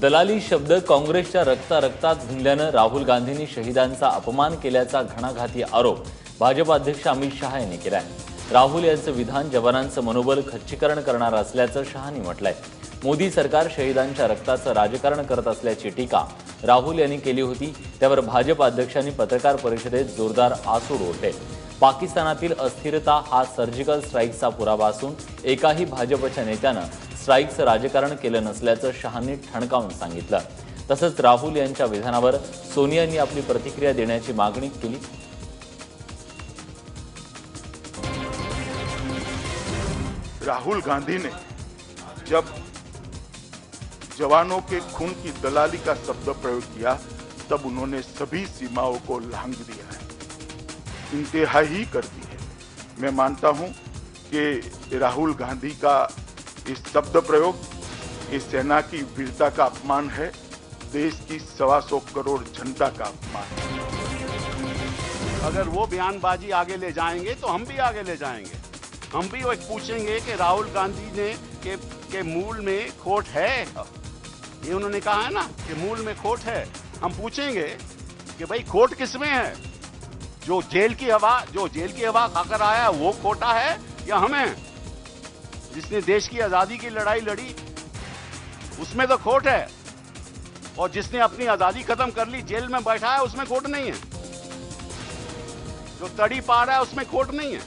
दलाली शब्द काँग्रेसच्या रक्ता रक्तात भिनल्यानं राहुल गांधींनी शहीदांचा अपमान केल्याचा घणाघाती आरोप भाजप अध्यक्ष अमित शहा यांनी केलाय राहुल यांचं विधान जवानांचं मनोबल खच्चीकरण करणार असल्याचं शहानी म्हटलंय. मोदी सरकार शहीदांच्या रक्ताचं राजकारण करत असल्याची टीका राहुल यांनी केली होती. त्यावर भाजप अध्यक्षांनी पत्रकार परिषदेत जोरदार आसूड ओढले. पाकिस्तानातील अस्थिरता हा सर्जिकल स्ट्राईकचा पुरावा असून एकाही भाजपच्या नेत्यानं स्ट्राईकचं राजकारण केलं नसल्याचं शहांनी ठणकावून सांगितलं. तसंच राहुल यांच्या विधानावर सोनियांनी आपली प्रतिक्रिया देण्याची मागणी केली. राहुल गांधी ने जब जवानों के खून की दलाली का शब्द प्रयोग किया, तब उन्होंने सभी सीमाओं को लांघ दिया है। इंतहाई कर दी है। मैं मानता हूँ कि राहुल गांधी का इस शब्द प्रयोग इस सेना की वीरता का अपमान है देश की सवा सौ करोड़ जनता का अपमान है। अगर वो बयानबाजी आगे ले जाएँगे तो हम भी आगे ले जाएँगे। हम भी वो पूछेंगे कि राहुल गांधी ने के, के मूल में खोट है? ये उन्होंने कहा है ना कि मूल में खोट है। हम पूछेंगे कि भाई खोट किसमें है? जो जेल की हवा जो जेल की हवा खाकर आया वो खोटा है या हमें? जिसने देश की आजादी की लड़ाई लड़ी उसमें तो खोट है। और जिसने अपनी आजादी खत्म कर ली जेल में बैठा है उसमें खोट नहीं है। जो तड़ी पा रहा है उसमें खोट नहीं है।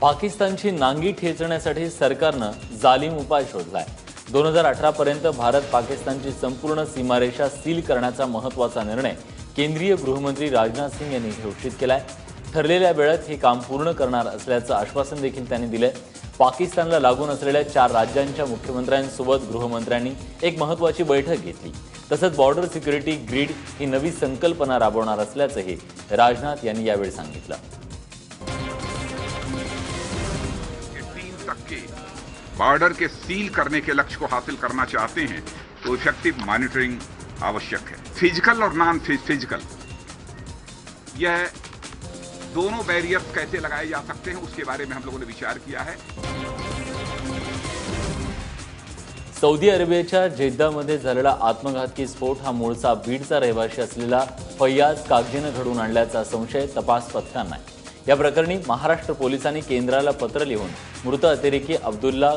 पाकिस्तानची नांगी ठेचण्यासाठी सरकारनं जालिम उपाय शोधलाय. दोन हजार अठरापर्यंत भारत पाकिस्तानची संपूर्ण सीमारेषा सील करण्याचा महत्त्वाचा निर्णय केंद्रीय गृहमंत्री राजनाथ सिंग यांनी घोषित केलाय. ठरलेल्या वेळेत हे काम पूर्ण करणार असल्याचं आश्वासन देखील त्यांनी दिलंय. पाकिस्तानला लागून असलेल्या चार राज्यांच्या मुख्यमंत्र्यांसोबत गृहमंत्र्यांनी एक महत्वाची बैठक घेतली. तसंच बॉर्डर सिक्युरिटी ग्रीड ही नवी संकल्पना राबवणार असल्याचंही राजनाथ यांनी यावेळी सांगितलं. तीन तक बॉर्डर के सील करने के लक्ष्य को हासिल करना चाहते हैं तो इफेक्टिव मॉनिटरिंग आवश्यक है। फिजिकल और नॉन फिजिकल यह दोनों बैरियर्स कैसे लगाए जा सकते हैं उसके बारे में हम लोगों ने विचार किया है। सौदी अरेबियाच्या जेद्दामध्ये झालेला आत्मघातकी स्फोट हा मूळचा बीडचा रहिवासी असलेला फैयाज कागजीनं घडवून आणल्याचा संशय तपास पथकांना आहे. या प्रकरणी महाराष्ट्र पोलिसांनी केंद्राला पत्र लिहून मृत अतिरेकी अब्दुल्ला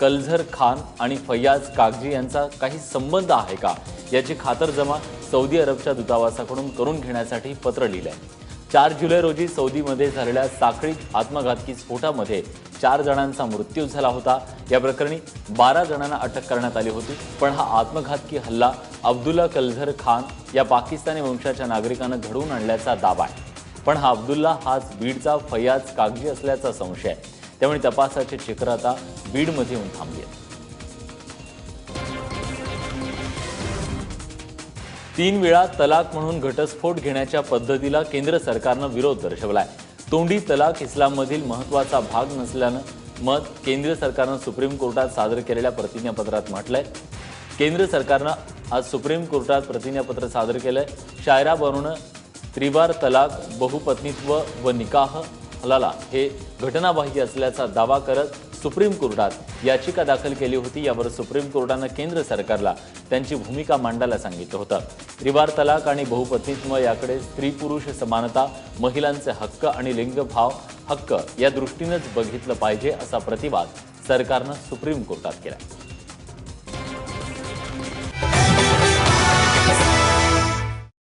कलझर खान आणि फैयाज कागजी यांचा काही संबंध आहे का याची खातरजमा सौदी अरबच्या दूतावासाकडून करून घेण्यासाठी पत्र लिहिलं आहे चार जुलै रोजी सौदीमध्ये झालेल्या साखळी आत्मघातकी स्फोटामध्ये चार जणांचा मृत्यू झाला होता. या प्रकरणी बारा जणांना अटक करण्यात आली होती. पण हा आत्मघातकी हल्ला अब्दुल्ला कलझर खान या पाकिस्तानी वंशाच्या नागरिकानं घडवून आणल्याचा दावा आहे. पण हा अब्दुल्ला हाच बीडचा फैयाज कागजी असल्याचा संशय आहे. त्यामुळे तपासाचे चित्र आता बीडमध्ये येऊन थांबली. आहे तीन वेळा तलाक म्हणून घटस्फोट घेण्याच्या पद्धतीला केंद्र सरकारनं विरोध दर्शवलाय. तोंडी तलाक इस्लाममधील महत्त्वाचा भाग नसल्यानं मत केंद्र सरकारनं सुप्रीम कोर्टात सादर केलेल्या प्रतिज्ञापत्रात म्हटलंय. केंद्र सरकारनं आज सुप्रीम कोर्टात प्रतिज्ञापत्र सादर केलंय. शायरा बनवणं त्रिवार तलाक बहुपत्नीत्व व निकाह हलाला हे घटनाबाह्य असल्याचा दावा करत सुप्रीम कोर्टात याचिका दाखल केली होती. यावर सुप्रीम कोर्टानं केंद्र सरकारला त्यांची भूमिका मांडायला सांगितलं होतं. त्रिवार तलाक आणि बहुपत्नीत्व याकडे स्त्री पुरुष समानता महिलांचे हक्क आणि लिंगभाव हक्क या दृष्टीनंच बघितलं पाहिजे असा प्रतिवाद सरकारनं सुप्रीम कोर्टात केला